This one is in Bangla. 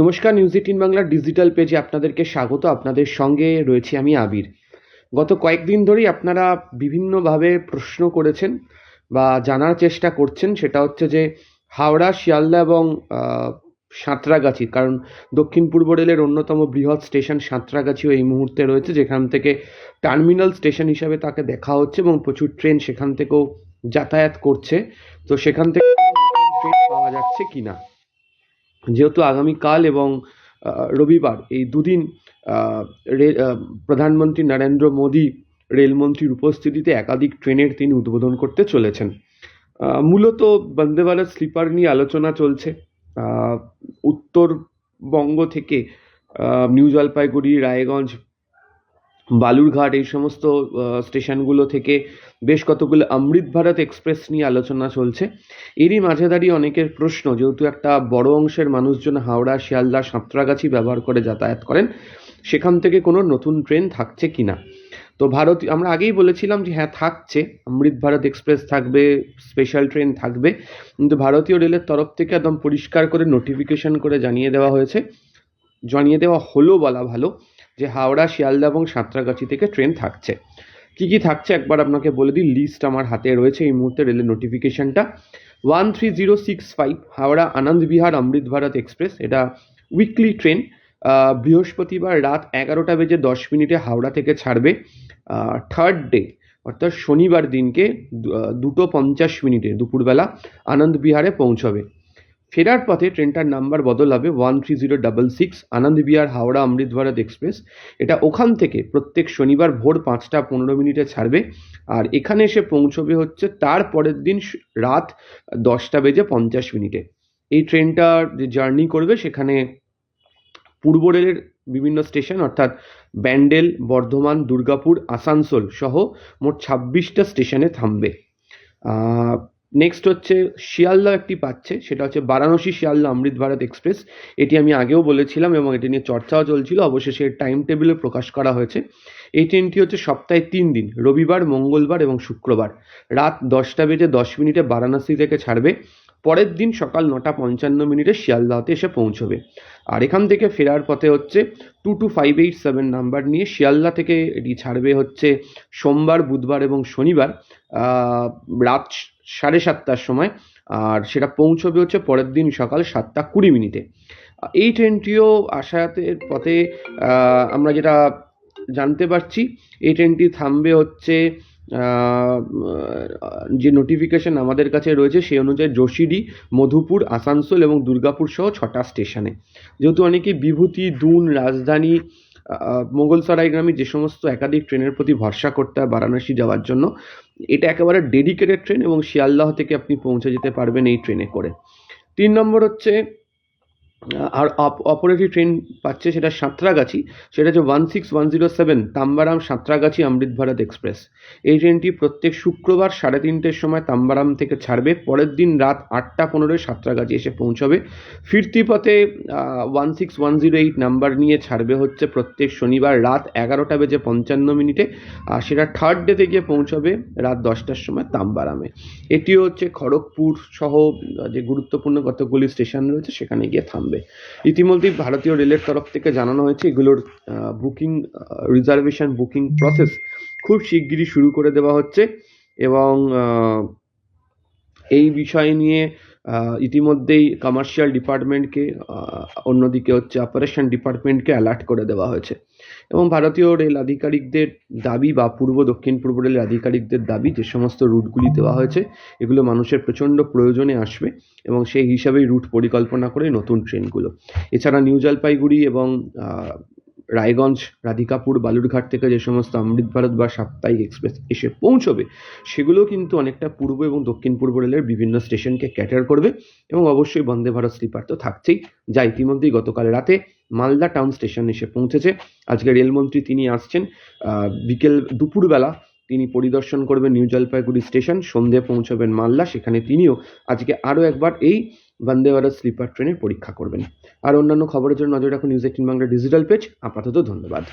নমস্কার নিউজ এইটিন বাংলার ডিজিটাল পেজে আপনাদেরকে স্বাগত। আপনাদের সঙ্গে রয়েছি আমি আবির। গত কয়েকদিন ধরেই আপনারা বিভিন্নভাবে প্রশ্ন করেছেন বা জানার চেষ্টা করছেন, সেটা হচ্ছে যে হাওড়া, শিয়ালদা এবং সাঁতরাগাছি, কারণ দক্ষিণ পূর্ব রেলের অন্যতম বৃহৎ স্টেশন সাঁতরাগাছিও এই মুহূর্তে রয়েছে, যেখান থেকে টার্মিনাল স্টেশন হিসাবে তাকে দেখা হচ্ছে এবং প্রচুর ট্রেন সেখান থেকেও যাতায়াত করছে। তো সেখান থেকে ট্রেন পাওয়া যাচ্ছে কিনা? যেহেতু আগামীকাল এবং রবিবার এই দুদিন প্রধানমন্ত্রী নরেন্দ্র মোদী রেলমন্ত্রীর উপস্থিতিতে একাধিক ট্রেনের তিনি উদ্বোধন করতে চলেছেন। মূলত বন্দে ভারত স্লিপার নিয়ে আলোচনা চলছে। উত্তরবঙ্গ থেকে নিউ জলপাইগুড়ি, রায়গঞ্জ বালুরঘাট, এই সমস্ত স্টেশনগুলো থেকে বেশ কতগুলো অমৃত ভারত এক্সপ্রেস নিয়ে আলোচনা চলছে। এরই মাঝে দাঁড়িয়ে অনেকের প্রশ্ন, যেহেতু একটা বড় অংশের মানুষজন হাওড়া, শিয়ালদা, সাঁতরাগাছি ব্যবহার করে যাতায়াত করেন, সেখান থেকে কোনো নতুন ট্রেন থাকছে কি না? তো ভারত, আমরা আগেই বলেছিলাম যে হ্যাঁ থাকছে, অমৃত ভারত এক্সপ্রেস থাকবে, স্পেশাল ট্রেন থাকবে, কিন্তু ভারতীয় রেলের তরফ থেকে একদম পরিষ্কার করে নোটিফিকেশন করে জানিয়ে দেওয়া হয়েছে। জানিয়ে দেওয়া হলো বলা ভালো। যে হাওড়া, শিয়ালদা এবং সাঁতরাগাছি থেকে ট্রেন থাকছে। কি কি থাকছে একবার আপনাকে বলে দিই লিস্ট আমার হাতে রয়েছে এই মুহূর্তে রেলের নোটিফিকেশনটা one three zero six five Howrah, Anand Vihar, Amrit Bharat express এটা উইকলি ট্রেন বৃহস্পতিবার রাত এগারোটা বেজে দশ মিনিটে হাওড়া থেকে ছাড়বে। থার্ড ডে অর্থাৎ শনিবার দিনকে দুটো পঞ্চাশ মিনিটে, দুপুরবেলা আনন্দ বিহারে পৌঁছবে। ফেরার পথে ট্রেনটার নাম্বার বদল হবে one three zero double six Anand Vihar Howrah Amrit Bharat express. এটা ওখান থেকে প্রত্যেক শনিবার ভোর পাঁচটা পনেরো মিনিটে ছাড়বে। আর এখানে এসে পৌঁছবে হচ্ছে তার পরের দিন রাত দশটা বেজে পঞ্চাশ মিনিটে। এই ট্রেনটার যে জার্নি করবে সেখানে পূর্ব রেলের বিভিন্ন স্টেশন অর্থাৎ ব্যান্ডেল, বর্ধমান, দুর্গাপুর, আসানসোল সহ মোট ছাব্বিশটা স্টেশনে থামবে। নেক্সট হচ্ছে শিয়ালদা একটি পাচ্ছে, সেটা হচ্ছে বারাণসী শিয়ালদা অমৃত ভারত এক্সপ্রেস। এটি আমি আগেও বলেছিলাম এবং এটি নিয়ে চর্চাও চলছিল। অবশেষে এর টাইম টেবিলে প্রকাশ করা হয়েছে। এই ট্রেনটি হচ্ছে সপ্তাহে তিন দিন, রবিবার, মঙ্গলবার এবং শুক্রবার। রাত দশটা বেজে দশ মিনিটে বারাণসী থেকে ছাড়বে। পরের দিন সকাল নটা পঞ্চান্ন মিনিটে শিয়ালদাতে এসে পৌঁছবে। আর এখান থেকে ফেরার পথে হচ্ছে two two five eight seven number নিয়ে শিয়ালদা থেকে এটি ছাড়বে হচ্ছে সোমবার, বুধবার এবং শনিবার রাত সাড়ে সাতটার সময়। আর সেটা পৌঁছবে হচ্ছে পরের দিন সকাল সাতটা কুড়ি মিনিটে। এই ট্রেনটিও আসাতের পথে আমরা যেটা জানতে পারছি, এই ট্রেনটি থামবে হচ্ছে যে নোটিফিকেশন আমাদের কাছে রয়েছে সেই অনুযায়ী যোশীডি মধুপুর আসানসোল এবং দুর্গাপুর সহ ছটা স্টেশনে যেহেতু অনেকে বিভূতি, দুন, রাজধানী মোগলসরাই গ্রামে যে সমস্ত একাধিক ট্রেনের প্রতি ভরসা করতে হয় বারাণসী যাওয়ার জন্য, এটা একেবারে ডেডিকেটেড ট্রেন এবং শিয়ালদাহ থেকে আপনি পৌঁছে যেতে পারবেন এই ট্রেনে করে। তিন নম্বর হচ্ছে আর অপ- অপর একটি ট্রেন পাচ্ছে সেটা সাঁতরাগাছি, সেটা হচ্ছে one six one zero seven Tambaram Santragachi Amrit Bharat express. এই ট্রেনটি প্রত্যেক শুক্রবার সাড়ে তিনটের সময় তাম্বারাম থেকে ছাড়বে, পরের দিন রাত আটটা পনেরোয় সাঁতরাগাছি এসে পৌঁছবে। ফিরতি পথে one six one zero eight number নিয়ে ছাড়বে হচ্ছে প্রত্যেক শনিবার রাত এগারোটা বেজে পঞ্চান্ন মিনিটে, আর সেটা থার্ড ডেতে গিয়ে পৌঁছবে রাত দশটার সময় তাম্বারামে। এটিও হচ্ছে খড়গপুর সহ যে গুরুত্বপূর্ণ কতগুলি স্টেশন রয়েছে সেখানে গিয়ে থামবে। ইতিমধ্যেই ভারতীয় রেলের তরফ থেকে জানানো হয়েছে, এগুলোর বুকিং রিজার্ভেশন বুকিং প্রসেস খুব শিগগিরই শুরু করে দেওয়া হচ্ছে এবং এই বিষয় নিয়ে ইতিমধ্যেই কমার্শিয়াল ডিপার্টমেন্টকে অন্যদিকে হচ্ছে অপারেশন ডিপার্টমেন্টকে অ্যালার্ট করে দেওয়া হয়েছে। এবং ভারতীয় রেল আধিকারিকদের দাবি বা পূর্ব, দক্ষিণ পূর্ব রেলের আধিকারিকদের দাবি যে সমস্ত রুটগুলি দেওয়া হয়েছে, এগুলো মানুষের প্রচণ্ড প্রয়োজনে আসবে এবং সেই হিসাবেই রুট পরিকল্পনা করে নতুন ট্রেনগুলো। এছাড়া নিউ জলপাইগুড়ি এবং রায়গঞ্জ, রাধিকাপুর, বালুরঘাট থেকে যে সমস্ত অমৃত ভারত বা সাপ্তাহিক এক্সপ্রেস এসে পৌঁছবে, সেগুলো কিন্তু অনেকটা পূর্ব এবং দক্ষিণ পূর্ব রেলের বিভিন্ন স্টেশনকে ক্যাটার করবে এবং অবশ্যই বন্দে ভারত স্লিপার তো থাকছেই। যা ইতিমধ্যেই গতকাল রাতে মালদা টাউন স্টেশন এসে পৌঁছেছে। আজকে রেলমন্ত্রী তিনি আসছেন বিকেল দুপুরবেলা তিনি পরিদর্শন করবেন নিউ জলপাইগুড়ি স্টেশন, সন্ধে পৌঁছবেন মালদা, সেখানে তিনিও আজকে আরও একবার এই বন্দে ভারত স্লিপার ট্রেনের পরীক্ষা করবেন। আর অন্যান্য খবরের জন্য নজর রাখুন news eighteen Bangla digital page আপাতত ধন্যবাদ।